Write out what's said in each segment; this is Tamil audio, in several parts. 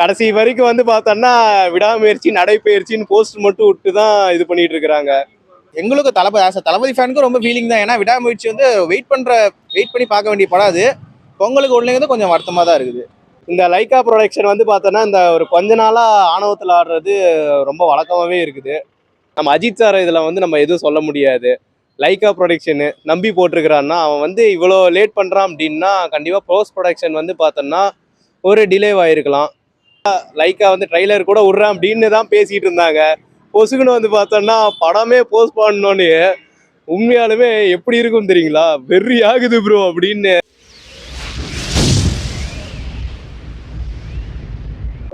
கடைசி வரைக்கும் வந்து பார்த்தோன்னா விடாமுயற்சி நடைப்பயிற்சின்னு போஸ்ட் மட்டும் விட்டு தான் இது பண்ணிட்டு இருக்கிறாங்க. எங்களுக்கு தளபதி ஆசை தளபதி ஃபேனுக்கும் ரொம்ப ஃபீலிங் தான். ஏன்னா விடாமுயற்சி வந்து வெயிட் பண்ற வெயிட் பண்ணி பார்க்க வேண்டிய படம் அது பொங்கலுக்கு உள்ளது கொஞ்சம் வருத்தமா தான் இருக்குது. இந்த லைக்கா ப்ரொடக்ஷன் வந்து பார்த்தோன்னா இந்த ஒரு கொஞ்ச நாளா ஆணவத்தில் ஆடுறது ரொம்ப வழக்கமாகவே இருக்குது. நம்ம அஜித் சார் இதில் வந்து நம்ம எதுவும் சொல்ல முடியாது. லைக்கா ப்ரொடக்ஷனு நம்பி போட்டிருக்கிறான்னா அவன் வந்து இவ்வளோ லேட் பண்ணுறான் அப்படின்னா கண்டிப்பாக போஸ்ட் ப்ரொடக்ஷன் வந்து பார்த்தோன்னா ஒரு டிலே ஆயிருக்கலாம் லைக்கா வந்து ட்ரைலர் கூட விட்றேன் அப்படின்னு தான் பேசிகிட்டு இருந்தாங்க. பொசுக்குன்னு வந்து பார்த்தோன்னா படமே போஸ்ட் பண்ணோன்னு உண்மையாலுமே எப்படி இருக்கும் தெரியுங்களா? வெறி ஆகுது ப்ரோ அப்படின்னு.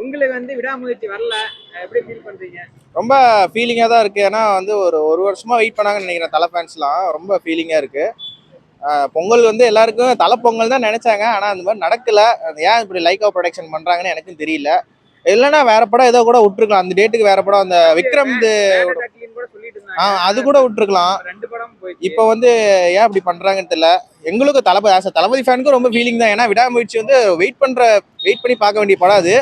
உங்களுக்கு வந்து விடாமுயற்சி வரல. எப்படி ஃபீல் பண்றீங்க? ரொம்ப ஃபீலிங்காக தான் இருக்கு. ஏன்னா வந்து ஒரு ஒரு வருஷமா வெயிட் பண்ணாங்கன்னு நினைக்கிறேன் தலை ஃபேன்ஸ்லாம் ரொம்ப ஃபீலிங்காக இருக்கு. ஆஹ் பொங்கல் வந்து எல்லாருக்கும் தலை பொங்கல் தான் நினைச்சாங்க. ஆனால் அந்த மாதிரி நடக்கல. ஏன் இப்படி லைக்கா ப்ரொடக்ஷன் பண்றாங்கன்னு எனக்கும் தெரியல. இல்லைன்னா வேற படம் ஏதோ கூட விட்டுருக்கலாம். அந்த டேட்டுக்கு வேற படம் அந்த விக்ரம் ஆ, அது கூட விட்டுருக்கலாம். படம் இப்போ வந்து ஏன் இப்படி பண்றாங்கன்னு தெரியல. எங்களுக்கும் தளபதி ஆசை தளபதி ஃபேனுக்கும் ரொம்ப ஃபீலிங் தான். ஏன்னா விடாமுயற்சி வந்து வெயிட் பண்ற வெயிட் பண்ணி பார்க்க வேண்டிய படம் அது.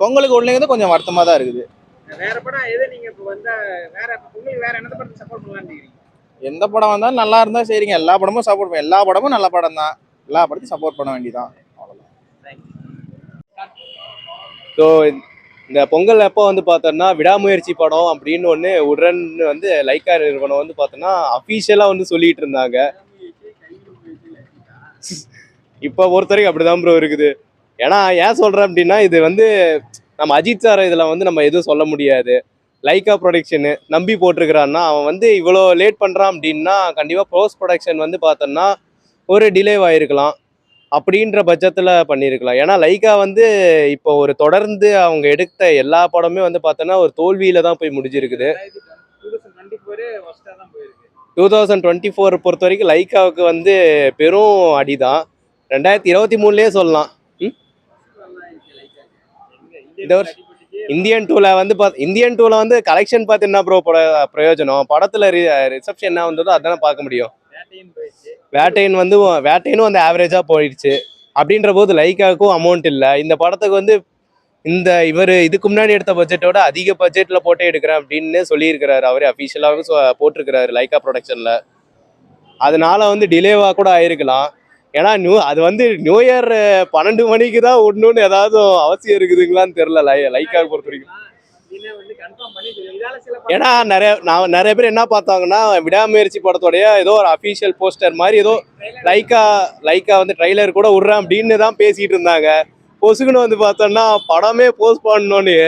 பொங்கலுக்கு உள்ளது கொஞ்சம் வருத்தமா தான் இருக்குது. வேற படம் எது நீங்க இப்போ வந்தா வேற உங்களுக்கு வேற என்ன படத்தை சப்போர்ட் நினைக்கிறீங்க? எந்த படம் வந்தாலும் நல்லா இருந்தா சரிங்க. எல்லா படமும் சப்போர்ட் பண்ண எல்லா படமும் நல்ல படம் தான். எல்லா படத்தையும் சப்போர்ட் பண்ண வேண்டியதான் ஸோ இந்த பொங்கல் எப்போ வந்து பார்த்தோன்னா விடாமுயற்சி படம் அப்படின்னு ஒன்று உடன் வந்து லைக்கா நிறுவனம் வந்து பார்த்தோன்னா அஃபீஷியலாக வந்து சொல்லிட்டு இருந்தாங்க. இப்போ ஒருத்தரைக்கும் அப்படிதான் ப்ரோ இருக்குது. ஏன்னா ஏன் சொல்கிறேன் அப்படின்னா இது வந்து நம்ம அஜித் சார் இதில் வந்து நம்ம எதுவும் சொல்ல முடியாது. லைக்கா ப்ரொடக்ஷனு நம்பி போட்டிருக்கிறான்னா அவன் வந்து இவ்வளோ லேட் பண்ணுறான் அப்படின்னா கண்டிப்பாக போஸ்ட் ப்ரொடக்ஷன் வந்து பார்த்தோன்னா ஒரு டிலே ஆகிருக்கலாம் அப்படின்ற பட்சத்தில் பண்ணியிருக்கலாம் ஏன்னா லைக்கா வந்து இப்போ ஒரு தொடர்ந்து அவங்க எடுத்த எல்லா படமே வந்து பார்த்தோன்னா ஒரு தோல்வியில் தான் போய் முடிஞ்சிருக்குது. டூ தௌசண்ட் டுவெண்ட்டி ஃபோர் பொறுத்த வரைக்கும் லைக்காவுக்கு வந்து பெரும் அடி தான் ரெண்டாயிரத்தி இருபத்தி மூணுலேயே சொல்லலாம். ம்? இந்த வருஷம் இந்தியன் டூவில் வந்து பா இந்தியன் டூவில் வந்து கலெக்ஷன் பார்த்து என்ன ப்ரோ பிரயோஜனம்? படத்தில் ரிசப்ஷன் என்ன வந்ததோ அதானே பார்க்க முடியும். வேட்டைன் வந்து வேட்டைனும் வந்து ஆவரேஜாக போயிடுச்சு. அப்படின்ற போது லைக்காவுக்கும் அமௌண்ட் இல்லை. இந்த படத்துக்கு வந்து இந்த இவர் இதுக்கு முன்னாடி எடுத்த பட்ஜெட்டோட அதிக பட்ஜெட்டில் போட்டே எடுக்கிறேன் அப்படின்னு சொல்லியிருக்கிறாரு. அவரே அஃபிஷியலாகவே போட்டிருக்கிறாரு லைக்கா ப்ரொடக்ஷனில் அதனால வந்து டிலேவாக கூட ஆயிருக்கலாம். ஏன்னா நியூ அது வந்து நியூ இயர் பன்னெண்டு மணிக்கு தான் விடணும்னு ஏதாவது அவசியம் இருக்குதுங்களான்னு தெரியல லை லைக்காக பொறுத்த வரைக்கும். ஏன்னா நிறைய நான் நிறைய பேர் என்ன பார்த்தாங்கன்னா விடாமுயற்சி படத்தோடைய ஏதோ ஒரு அஃபீஷியல் போஸ்டர் மாதிரி ஏதோ லைக்கா லைக்கா வந்து ட்ரைலர் கூட விட்றேன் அப்படின்னு தான் பேசிட்டு இருந்தாங்க. பொசுக்குன்னு வந்து பார்த்தோன்னா படமே போஸ்ட் பண்ணோன்னே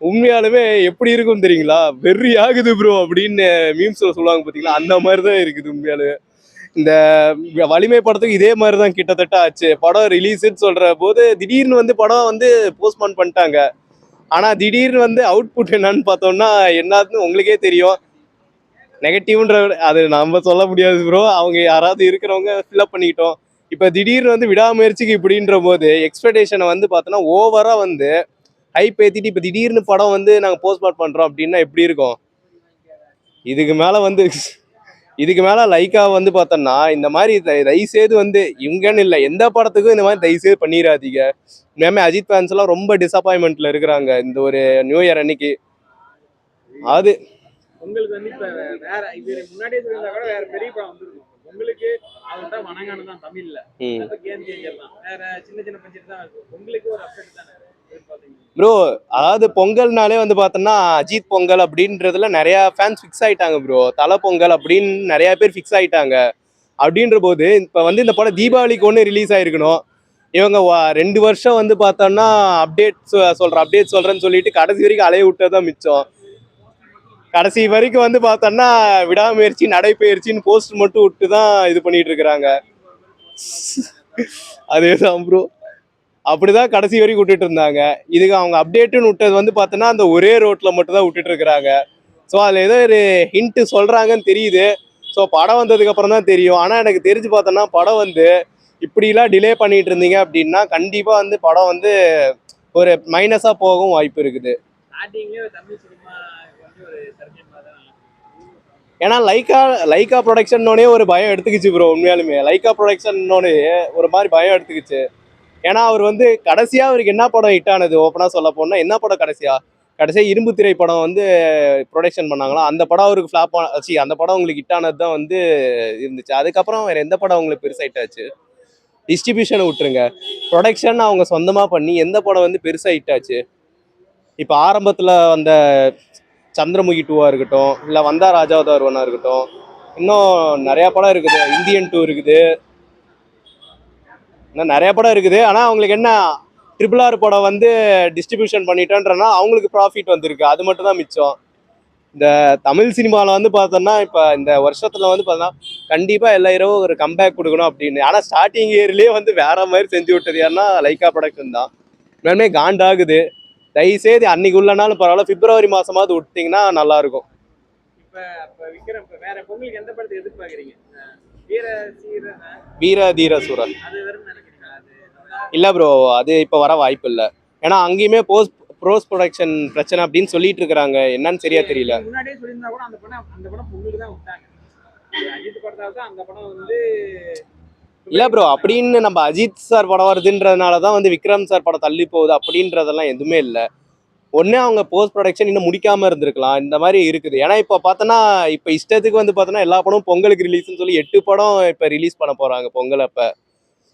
உண்மையாலுமே எப்படி இருக்கும் தெரியுங்களா? வெறி ஆகுது ப்ரோ அப்படின்னு மீம்ஸ்ல சொல்லுவாங்க பார்த்தீங்களா? அந்த மாதிரி தான் இருக்குது உண்மையாலுமே. இந்த வலிமை படத்துக்கு இதே மாதிரி தான் கிட்டத்தட்ட ஆச்சு. படம் ரிலீஸ்னு சொல்கிற போது திடீர்னு வந்து படம் வந்து போஸ்ட்போன் பண்ணிட்டாங்க. ஆனால் திடீர்னு வந்து அவுட்புட் என்னன்னு பார்த்தோம்னா என்னதுன்னு உங்களுக்கே தெரியும். நெகட்டிவ்ன்ற அது நம்ம சொல்ல முடியாது ப்ரோ அவங்க யாராவது இருக்கிறவங்க ஃபில்அப் பண்ணிக்கிட்டோம். இப்போ திடீர்னு வந்து விடாமுயற்சிக்கு இப்படின்ற போது எக்ஸ்பெக்டேஷனை வந்து பார்த்தோன்னா ஓவராக வந்து ஹைப் ஏற்றிட்டு இப்போ திடீர்னு படம் வந்து நாங்கள் போஸ்ட்மார்ட் பண்ணுறோம் அப்படின்னா எப்படி இருக்கும்? இதுக்கு மேலே வந்து இதுக்கு மேலே லைக்கா வந்து பார்த்தோன்னா இந்த மாதிரி தயவுசெய்து வந்து இவங்கன்னு இல்லை எந்த படத்துக்கும் இந்த மாதிரி தயவுசெய்து பண்ணிடாதீங்க இனிமே அஜித் ஃபேன்ஸ் எல்லாம் ரொம்ப டிசப்பாயின்மெண்ட்ல இருக்கிறாங்க இந்த ஒரு நியூ இயர் அன்னைக்கு. அது உங்களுக்கு வந்து இப்ப வேற இது முன்னாடியே சொல்லியிருந்தா கூட வேற பெரிய படம் வந்துருக்கும். உங்களுக்கு அவர் தான் வணங்கானு தான் தமிழ்ல. ம். அப்ப கேம் சேஞ்சர் தான். வேற சின்ன சின்ன பட்ஜெட் தான். இருக்கும் உங்களுக்கு ஒரு அப்டேட் தானே? எதிர்பார்த்தீங்க ப்ரோ அதாவது பொங்கல்னாலே வந்து பார்த்தோன்னா அஜித் பொங்கல் அப்படின்றதுல நிறைய ஃபேன்ஸ் ஃபிக்ஸ் ஆகிட்டாங்க ப்ரோ தலை பொங்கல் அப்படின்னு நிறைய பேர் ஃபிக்ஸ் ஆகிட்டாங்க அப்படின்ற போது இப்போ வந்து இந்த படம் தீபாவளிக்கு ஒன்று ரிலீஸ் ஆகிருக்கணும் இவங்க வா- ரெண்டு வருஷம் வந்து பார்த்தோன்னா அப்டேட் சொல்கிறேன் அப்டேட் சொல்கிறேன்னு சொல்லிட்டு கடைசி வரைக்கும் அலைய விட்டது தான் மிச்சம். கடைசி வரைக்கும் வந்து பார்த்தோன்னா விடாமுயற்சி நடைப்பயிற்சின்னு போஸ்ட் மட்டும் விட்டு தான் இது பண்ணிட்டு இருக்கிறாங்க. அதேதான் ப்ரோ அப்படிதான் கடைசி வரைக்கும் விட்டுட்டு இருந்தாங்க. இதுக்கு அவங்க அப்டேட்டுன்னு விட்டது வந்து பார்த்தோன்னா அந்த ஒரே ரோட்ல மட்டும் தான் விட்டுட்டு இருக்கிறாங்க. ஸோ அதில் ஏதோ ஒரு ஹிண்ட் சொல்றாங்கன்னு தெரியுது. ஸோ படம் வந்ததுக்கு அப்புறம் தான் தெரியும். ஆனால் எனக்கு தெரிஞ்சு பார்த்தோன்னா படம் வந்து இப்படிலாம் டிலே பண்ணிட்டு இருந்தீங்க அப்படின்னா கண்டிப்பாக வந்து படம் வந்து ஒரு மைனஸாக போகவும் வாய்ப்பு இருக்குது. ஏன்னா லைக்கா லைக்கா ப்ரொடக்ஷன்னோடனே ஒரு பயம் எடுத்துக்கிச்சு ப்ரோ உண்மையாலுமே. லைக்கா ப்ரொடக்ஷன்னோடனே ஒரு மாதிரி பயம் எடுத்துக்கிச்சு. ஏன்னா அவர் வந்து கடைசியா அவருக்கு என்ன படம் ஹிட் ஆனது? ஓப்பனா சொல்ல போனா என்ன படம் கடைசியா? கடைசியா இரும்பு திரை படம் வந்து ப்ரொடக்ஷன் பண்ணாங்களோ? அந்த படம் அவருக்கு ஃபிளாப் ஆச்சு அந்த படம் உங்களுக்கு ஹிட் ஆனது தான் வந்து இருந்துச்சு. அதுக்கப்புறம் வேற எந்த படம் உங்களுக்கு பெருசா ஆச்சு? டிஸ்ட்ரிபியூஷனை விட்டுருங்க. ப்ரொடக்ஷன் அவங்க சொந்தமாக பண்ணி எந்த படம் வந்து பெருசாக ஹிட் ஆச்சு? இப்போ ஆரம்பத்தில் வந்த சந்திரமுகி டூவாக இருக்கட்டும் இல்லை வந்தா ராஜாவதார் வருவனா இருக்கட்டும் இன்னும் நிறையா படம் இருக்குது. இந்தியன் டூ இருக்குது. இன்னும் நிறைய படம் இருக்குது. ஆனா அவங்களுக்கு என்ன ட்ரிபிள் ஆர் படம் வந்து டிஸ்ட்ரிபியூஷன் பண்ணிட்டோன்றனா அவங்களுக்கு ப்ராஃபிட் வந்திருக்கு. அது மட்டும் தான் மிச்சம். இந்த தமிழ் சினிமாவில் வந்து பார்த்தோன்னா இப்போ இந்த வருஷத்துல வந்து பார்த்தோன்னா கண்டிப்பாக எல்லா இரவும் ஒரு கம்பேக் கொடுக்கணும் அப்படின்னு. ஆனால் ஸ்டார்டிங் இயர்லேயே வந்து வேற மாதிரி செஞ்சு விட்டது யாருன்னா லைக்கா ப்ரொடக்ஷன் தான். உண்மையுமே காண்டாகுது தயவுசெய்து அன்னைக்கு உள்ளனாலும் பரவாயில்ல. பிப்ரவரி மாசமாவது விட்டீங்கன்னா நல்லா இருக்கும் இப்ப இப்ப விக்ரம் இப்ப வேற பொங்கலுக்கு எந்த படத்தை எதிர்பார்க்கறீங்க? அஹ் வீர சீர அஹ் வீர தீர சூரன் அது வரும்னு நினைக்கிறீங்களா அது நல்லா இல்ல ப்ரோ அது இப்போ வர வாய்ப்பு இல்லை. ஏன்னா அங்கேயுமே போஸ்ட் ப்ரோஸ் ப்ரொடக்ஷன் பிரச்சனை அப்படின்னு சொல்லிட்டு இருக்கிறாங்க. என்னன்னு சரியா தெரியல. முன்னாடியே சொல்லியிருந்தா கூட அந்த படம் அந்த படம் அந்த படம் வந்து இல்ல ப்ரோ அப்படின்னு நம்ம அஜித் சார் படம் வருதுன்றதுனால தான் வந்து விக்ரம் சார் படம் தள்ளி போகுது அப்படின்றதெல்லாம் எதுவுமே இல்லை. ஒண்ணே அவங்க போஸ்ட் ப்ரொடக்ஷன் இன்னும் முடிக்காம இருந்திருக்கலாம். இந்த மாதிரி இருக்குது. ஏன்னா இப்போ பார்த்தோன்னா இப்போ இஷ்டத்துக்கு வந்து பார்த்தோன்னா எல்லா படமும் பொங்கலுக்கு ரிலீஸ்னு சொல்லி எட்டு படம் இப்போ ரிலீஸ் பண்ண போறாங்க பொங்கல் அப்ப.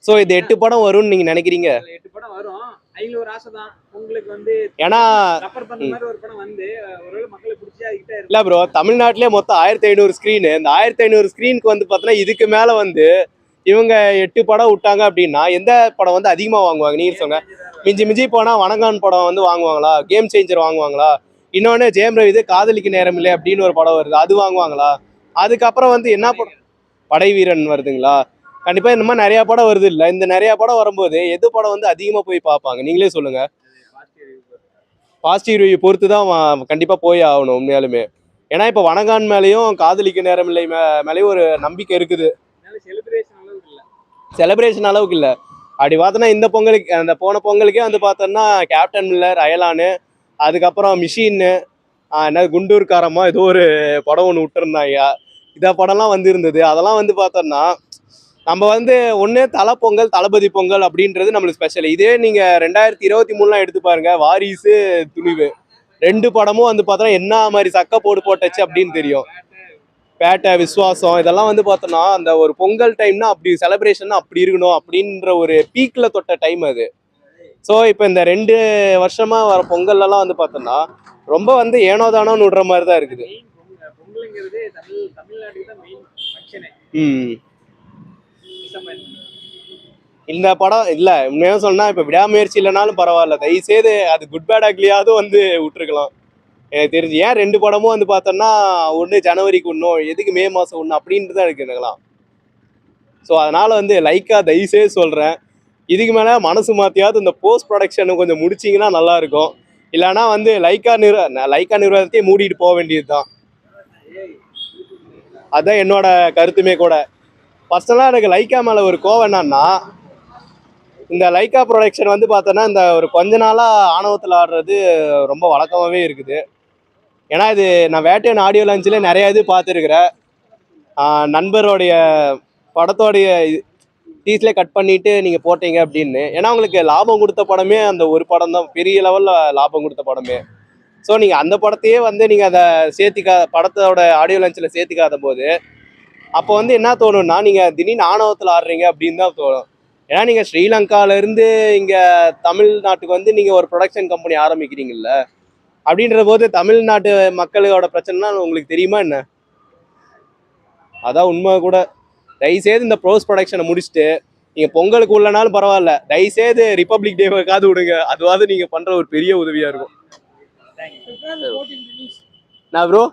ஸோ இது எட்டு படம் வரும்னு நீங்க நினைக்கிறீங்க? எட்டு படம் வரும். அதுல ஒரு ஆசை தான் பொங்கலுக்கு வந்து ஏன்னா இல்ல ப்ரோ தமிழ்நாட்டிலே மொத்தம் ஆயிரத்தி ஐநூறு ஸ்க்ரீனு இந்த ஆயிரத்தி ஐநூறு ஸ்க்ரீனுக்கு வந்து பார்த்தோன்னா இதுக்கு மேல வந்து இவங்க எட்டு படம் விட்டாங்க அப்படின்னா எந்த படம் வந்து அதிகமா வாங்குவாங்க? நீங்க சொல்லுங்க. மிஞ்சி மிஞ்சி போனா வணங்கான் படம் வந்து வாங்குவாங்களா? Game changer வாங்குவாங்களா? இன்னொன்னு ஜெயம் ரவி இது காதலிக்கு நேரம் இல்லை அப்படின்னு ஒரு படம் வருது. அது வாங்குவாங்களா? அதுக்கப்புறம் வந்து என்ன படம்? படை வீரன் வருதுங்களா? கண்டிப்பா இந்த மாதிரி நிறைய படம் வருது இல்ல. இந்த நிறைய படம் வரும்போது எது படம் வந்து அதிகமா போய் பார்ப்பாங்க? நீங்களே சொல்லுங்க. பாசிட்டிவ் ரிவ்யூ பொறுத்து தான் கண்டிப்பா போய் ஆகணும் உண்மையாலுமே. ஏன்னா இப்போ வனகான் மேலேயும் காதலிக்க நேரம் இல்லை மே- மேலேயும் ஒரு நம்பிக்கை இருக்குது. செலிப்ரேஷன் அளவுக்கு இல்ல. செலிப்ரேஷன் அளவுக்கு இல்லை அப்படி பார்த்தோன்னா இந்த பொங்கலுக்கு அந்த போன பொங்கலுக்கே வந்து பார்த்தோன்னா கேப்டன் மில்லர் அயலானு அதுக்கப்புறம் மிஷின்னு என்ன குண்டூர்காரமா ஏதோ ஒரு படம் ஒன்று விட்டுருந்தாங்க. இந்த படம்லாம் வந்திருந்தது. அதெல்லாம் வந்து பார்த்தோன்னா நம்ம வந்து ஒன்று தலை பொங்கல் தளபதி பொங்கல் அப்படின்றது நம்மளுக்கு ஸ்பெஷல் இதே நீங்கள் ரெண்டாயிரத்தி இருபத்தி மூணுலாம் எடுத்து பாருங்க வாரிசு துணிவு. ரெண்டு படமும் வந்து பார்த்தோன்னா என்ன மாதிரி சக்க போடு போட்டுச்சு அப்படின்னு தெரியும். பேட்டை விசுவாசம் இதெல்லாம் வந்து பார்த்தோன்னா அந்த ஒரு பொங்கல் டைம்னா அப்படி செலிப்ரேஷன் அப்படி இருக்கணும் அப்படின்ற ஒரு பீக்ல தொட்ட டைம் அது. ஸோ இப்போ இந்த ரெண்டு வருஷமா வர பொங்கல்லாம் வந்து பார்த்தோன்னா ரொம்ப வந்து ஏனோ தானோன்னு விடுற மாதிரி தான் இருக்குது. ம். இந்த படம் இல்லை உண்மையாக சொன்னா இப்போ விடாமுயற்சி இல்லைனாலும் பரவாயில்ல. தயவு செய்து அது குட் பேட் அக்லியாவது வந்து விட்டுருக்கலாம். எனக்கு தெரிஞ்சு ஏன் ரெண்டு படமும் வந்து பார்த்தோன்னா ஒன்று ஜனவரிக்கு ஒன்றும் எதுக்கு மே மாதம் ஒன்று அப்படின்ட்டு தான் இருக்கு எனக்குலாம் ஸோ அதனால் வந்து லைக்காக தயவுசே சொல்கிறேன் இதுக்கு மேலே மனசு மாற்றியாவது இந்த போஸ்ட் ப்ரொடக்ஷனை கொஞ்சம் முடிச்சிங்கன்னா நல்லாயிருக்கும் இல்லைனா இல்லைன்னா வந்து லைக்கா நிறு லைக்கா நிறுவனத்தையே மூடிட்டு போக வேண்டியது தான் அதுதான் என்னோட கருத்துமே கூட. பர்சனலாக எனக்கு லைக்கா மேலே ஒரு கோவம் என்னன்னா இந்த லைக்கா ப்ரொடக்ஷன் வந்து பார்த்தோன்னா இந்த ஒரு கொஞ்ச நாளாக ஆணவத்தில் ஆடுறது ரொம்ப வழக்கமாகவே இருக்குது. ஏன்னா இது நான் வேட்டையன் ஆடியோ லான்ச்சில் நிறைய இது பார்த்துருக்குறேன். நண்பருடைய படத்தோடைய டீஸ்லேயே கட் பண்ணிட்டு நீங்கள் போட்டீங்க அப்படின்னு. ஏன்னா உங்களுக்கு லாபம் கொடுத்த படமே அந்த ஒரு படம் தான் பெரிய லெவலில் லாபம் கொடுத்த படமே. ஸோ நீங்கள் அந்த படத்தையே வந்து நீங்கள் அதை சேர்த்திக்கா படத்தோட ஆடியோ லான்ச்சில் சேர்த்திக்காத போது அப்போ வந்து என்ன தோணும்னா நீங்கள் திடீர்னு ஆணவத்தில் ஆடுறீங்க அப்படின்னு தான் தோணும். ஏன்னா நீங்கள் ஸ்ரீலங்காலேருந்து இங்கே தமிழ்நாட்டுக்கு வந்து நீங்கள் ஒரு ப்ரொடக்ஷன் கம்பெனி ஆரம்பிக்கிறீங்கல்ல. அப்படின்ற போது தமிழ்நாட்டு மக்களோட பிரச்சனைனா உங்களுக்கு தெரியுமா என்ன? அதான் உண்மை கூட. தயவுசெய்து இந்த ப்ரோஸ் ப்ரொடக்ஷனை முடிச்சுட்டு நீங்கள் பொங்கலுக்கு உள்ளனாலும் பரவாயில்ல. தயவுசெய்து ரிப்பப்ளிக் டேவுக்காவது விடுங்க. அதுவாவது நீங்கள் பண்ணுற ஒரு பெரிய உதவியாக இருக்கும். நான் ப்ரோ